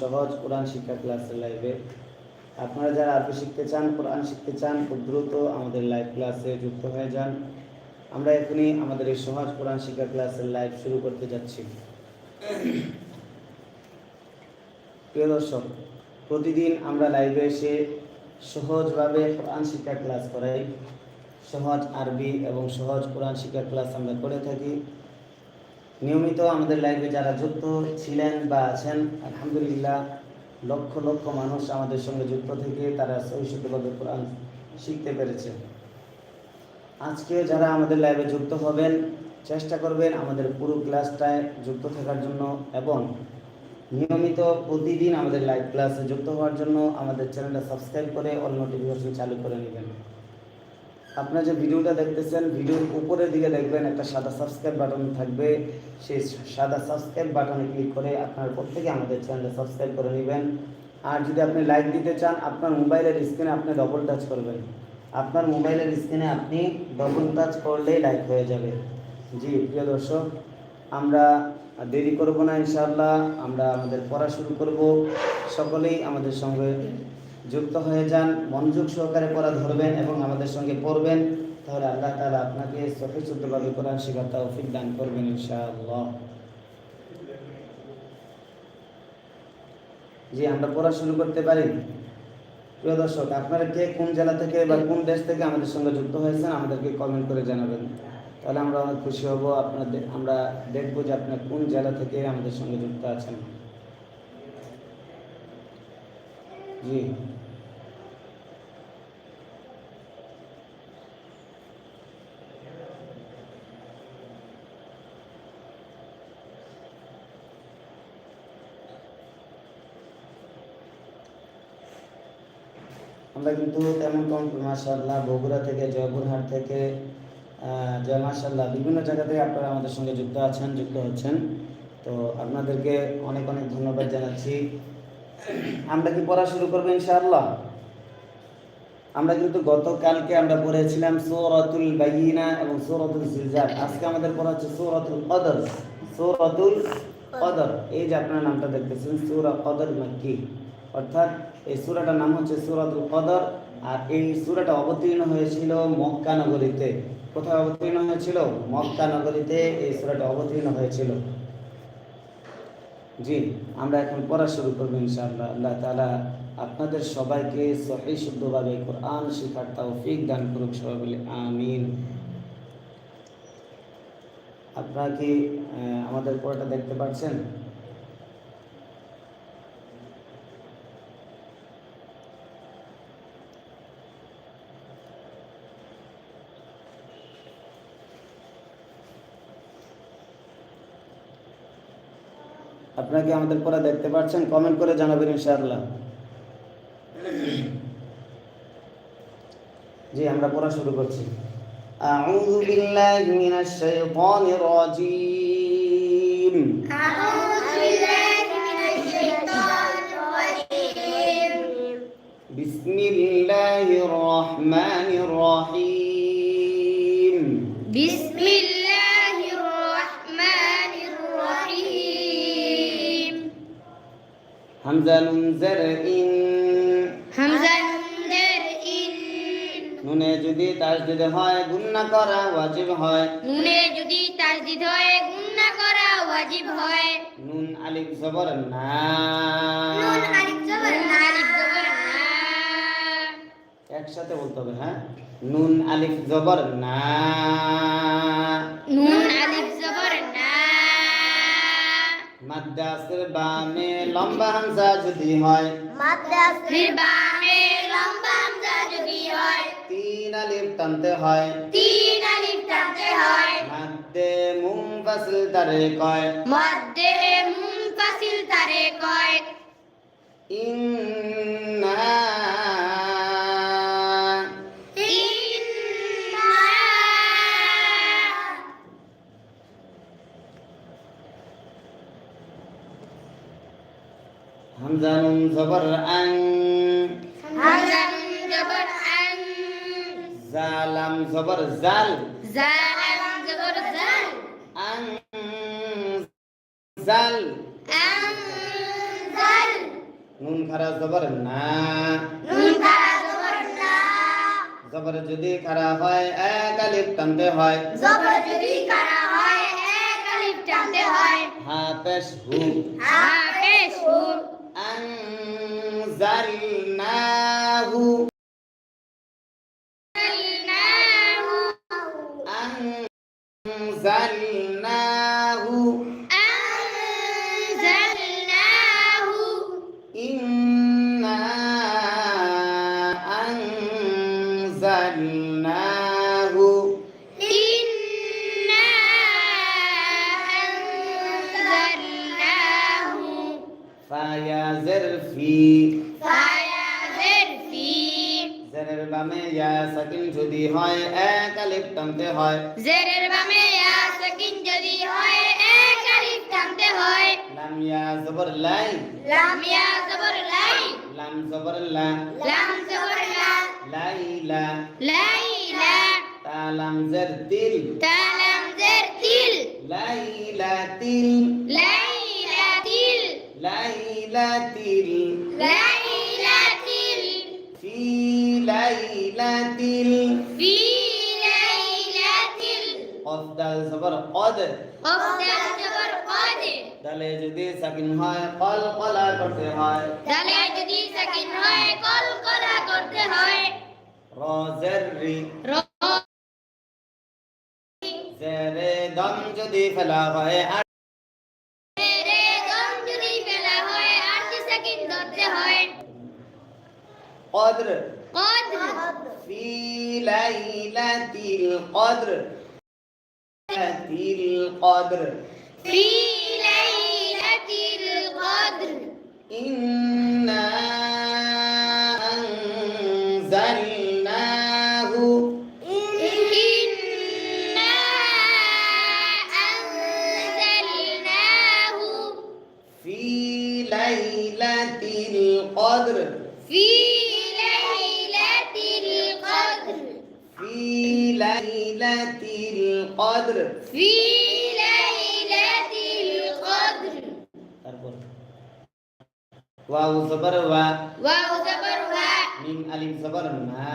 সহজ কোরআন শিক্ষা ক্লাসের লাইভে আপনারা যারা আরবি শিখতে চান, কোরআন শিখতে চান, খুব দ্রুত আমাদের লাইভ ক্লাসে যুক্ত হয়ে যান। আমরা এখনই আমাদের এই সহজ কোরআন শিক্ষা ক্লাসের লাইভ শুরু করতে যাচ্ছি। প্রিয় দর্শক, প্রতিদিন আমরা লাইভে এসে সহজভাবে কোরআন শিক্ষা ক্লাস করাই। সহজ আরবি এবং সহজ কোরআন শিক্ষা ক্লাস আমরা করে থাকি। নিয়মিত আমাদের লাইভে যারা যুক্ত ছিলেন বা আছেন, আলহামদুলিল্লাহ, লক্ষ লক্ষ মানুষ আমাদের সঙ্গে যুক্ত থেকে তারা সহিষ্ণুভাবে কোরআন শিখতে পেরেছে। আজকে যারা আমাদের লাইভে যুক্ত হবেন, চেষ্টা করবেন আমাদের পুরো ক্লাসটায় যুক্ত থাকার জন্য এবং নিয়মিত প্রতিদিন আমাদের লাইভ ক্লাসে যুক্ত হওয়ার জন্য আমাদের চ্যানেলটা সাবস্ক্রাইব করে অল নোটিফিকেশন চালু করে নেবেন। আপনারা যে ভিডিওটা দেখতেছেন, ভিডিওর উপরের দিকে দেখবেন একটা সাদা সাবস্ক্রাইব বাটন থাকবে। সেই সাদা সাবস্ক্রাইব বাটনে ক্লিক করে আপনার প্রত্যেকে আমাদের চ্যানেলটা সাবস্ক্রাইব করে নেবেন। আর যদি আপনি লাইক দিতে চান, আপনার মোবাইলের স্ক্রিনে আপনি ডবল টাচ করবেন। আপনার মোবাইলের স্ক্রিনে আপনি ডবল টাচ করলেই লাইক হয়ে যাবে। জি, প্রিয় দর্শক, আমরা দেরি করব না ইনশাআল্লাহ। আমরা আমাদের পড়া শুরু করব। সকলেই আমাদের সঙ্গে যুক্ত হয়ে যান, মনোযোগ সহকারে পড়া ধরবেন এবং আমাদের সঙ্গে পড়বেন, তাহলে আল্লাহ তাআলা আপনাকে সহি শুদ্ধভাবে কোরআন শেখার তৌফিক দান করবেন ইনশাআল্লাহ। জি, আমরা পড়া শুরু করতে পারি। প্রিয় দর্শক, আপনারা কে কোন জেলা থেকে বা কোন দেশ থেকে আমাদের সঙ্গে যুক্ত হয়েছেন আমাদেরকে কমেন্ট করে জানাবেন। তাহলে আমরা অনেক খুশি হব, আপনাদের, আমরা দেখব যে আপনার কোন জেলা থেকে আমাদের সঙ্গে যুক্ত আছেন। জি। আমরা কিন্তু তেমন কম মাসাল্লাহ বগুড়া থেকে, জয়পুরহাট থেকে জয় মাসাল্লাহ বিভিন্ন জায়গা থেকে আপনারা আমাদের সঙ্গে যুক্ত আছেন, যুক্ত হচ্ছেন। তো আপনাদেরকে অনেক অনেক ধন্যবাদ জানাচ্ছি। আমরা কি পড়া শুরু করব ইনশাআল্লাহ? আমরা কিন্তু গতকালকে আমরা পড়েছিলাম সূরাতুল বাইয়িনা এবং সূরাতুল জিলজাল আজকে আমাদের পড়া হচ্ছে সূরাতুল কদর। সূরাতুল কদর। এই যে আপনার নামটা দেখতেছেন, সূরা কদর মাক্কি। অর্থাৎ এই সূরাটার নাম হচ্ছে সূরাতুল কদর আর এই সূরাটা অবতীর্ণ হয়েছিল মক্কা নগরীতে। কোথায় অবতীর্ণ হয়েছিল? মক্কা নগরীতে এই সূরাটা অবতীর্ণ হয়েছিল। জি, আমরা এখন পড়া শুরু করব ইনশাআল্লাহ। আল্লাহ তাআলা আপনাদের সবাইকে সহি শুদ্ধভাবে কোরআন শেখার তৌফিক দান করুক সবাই বলে, আমিন। আপনারা কি আমাদের পড়াটা দেখতে পাচ্ছেন? আপনারা কি আমাদের পড়া দেখতে পাচ্ছেন কমেন্ট করে জানাবেন ইনশাআল্লাহ জি আমরা পড়া শুরু করছি أعوذ بالله من الشيطان الرجيم أعوذ بالله من الشيطان الرجيم بسم الله الرحمن الرحيم بسم الله নুনে যদি তাসদিদ হয় করা ওয়াজিব হয়। নুনে যদি তাসদিদ হয় করা ওয়াজিব হয়। নুন আলিফ জবর না। নুন আলিফ জবর না আলিফ জবর না। একসাথে বলতে হবে হ্যাঁ? নুন আলিফ জবর না। নুন মাদ্রাসের বামে লম্বা হামজা যদি হয়। মাদ্রাসের বামে লম্বা হামজা যদি হয়। তিন আলিফ টানতে হয়। তিন আলিফ টানতে হয়। মাদ্দে মুনফাসিল তারে কয়। মধ্যে মুনফাসিল তারে কয়। ইন্না হামজা নুন জবর আং। হামজা নুন জবর আন জালাম জবর জাল। জালাম জবর জাল। আং জাল। আনজাল নুন খারা জবর না। নুন খারা জবর না। জবর যদি খারা হয় এক আলিফ টানতে হয়। জবর যদি খারা হয় এক আলিফ টানতে হয়। হা পেশ হু। হাফেজ হু। That. জেরের বামে ইয়া সাকিন যদি হয় এক আলিফ টানতে হয়। জেরের বামে ইয়া সাকিন যদি হয় এক আলিফ টানতে হয়। লাম ইয়া জবর লাই। লাম ইয়া জবর লাই। লাম জবর লা। লাম জবর লা। লাইলা লাইলা তা লাম জের তিল। তা লাম জের তিল। লাইলা তিল। লাইলা জবর কদ অফদাল জবর কদ তাহলে যদি সাকিন হয় কল কলা করতে হয় দালে যদি সাকিন হয় কলকলা করতে হয় রজের রি র জেরে দম যদি ফেলা হয় আর রে গম যদি ফেলা হয় আর যে সাকিন ধরতে হয় কদর কদ في ليلة القدر ليلة القدر. في ليلة القدر. إنا أنزلناه. إنا أنزلناه. في ليلة القدر. في ليلة القدر. في ليلة القدر في ليلة القدر তারপর ওয়াও জবর ওয়া واو زبر وا মিম আলিফ জবর মা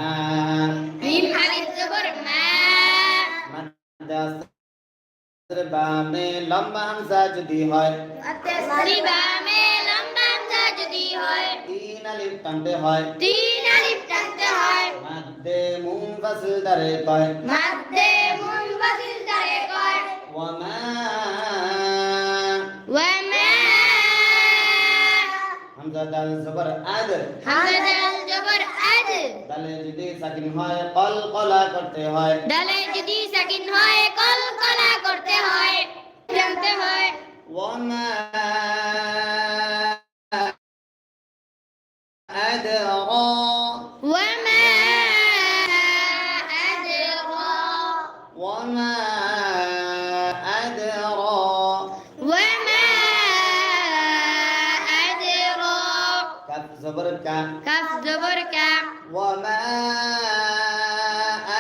ميم ألف زبر ما মাদ্দা আসর বামে লম্বা হামজা যদি হয় রিবা মে লম্বা হামজা যদি হয় তিন আলিফ টানতে হয় তিন আলিফ টানতে কয়? মাদ্দে মুনফাসিল দারে কয়। মাদ্দে মুনফাসিল দারে কয়। ওয়া মা ওয়া মা হামজা দাল জবর আদ। হামজা হয় কলকলা করতে করতে হয়। জানতে হয়। وما أدرى وما أدرى كف زبر كا كف زبر كام وما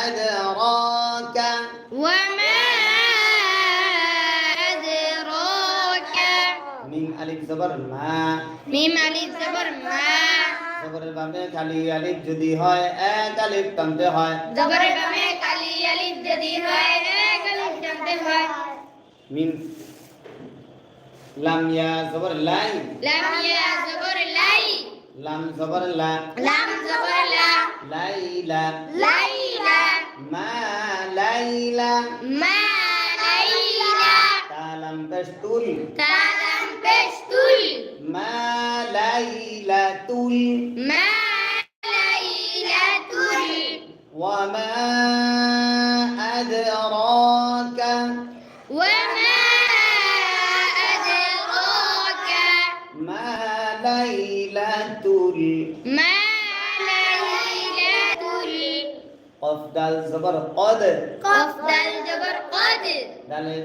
أدراك وما أدراك من ألف زبر ما ميم ألف زبر ما জবরের বামে খালি আলিফ যদি হয় এক আলিফ টানতে হয় زبر بمي আলিফ যদি হয় এক আলিফ টানতে হয় মিম লাম ইয়া জবর লাই। লাম ইয়া জবর লাই। লাম জবর লা। লাম জবর লা। লাইলা। লাইলা। মা লাইলা। মা লাইলা। তালাম বেশতুল তালাম বেশতুল মা লাইলাতুল। মা লাইলাতুল মা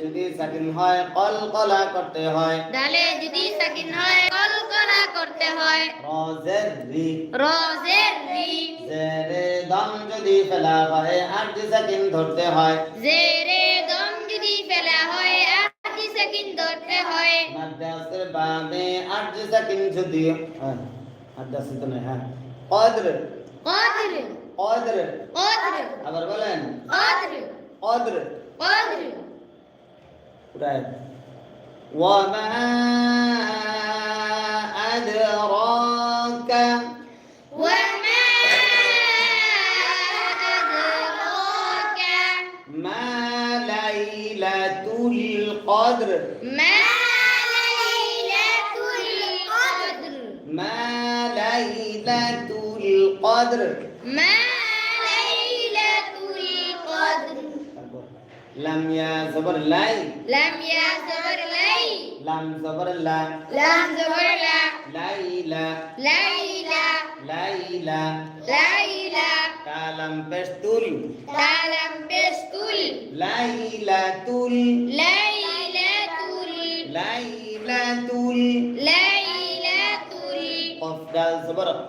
যদি সাকিন হয় কলকলা করতে হয়। দালে যদি সাকিন হয় কলকলা করতে হয়। রি রি জেরে দম যদি ফেলা হয় আট সাকিন ধরতে হয়। জেরে अध्यसर बादे अर्ज़ सकिंचति अध्यसित तो नहीं है कद्र कद्र कद्र कद्र अबर बोलें कद्र कद्र कद्र पूरा है वमा কদর মা লাইলাতুল কদর লাম ইয়া জবর লাই। লাম ইয়া জবর লাই লাম জবর লা। লাম জবর লা লাইলা। লাইলা লাইলা লাইলা কালাম পেস্তুল কালাম পেস্তুল লাইলাতুল লাই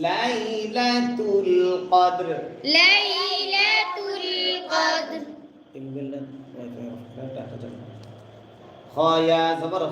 লাইলাতুল কদর লাইলাতুল কদর খয়া জবর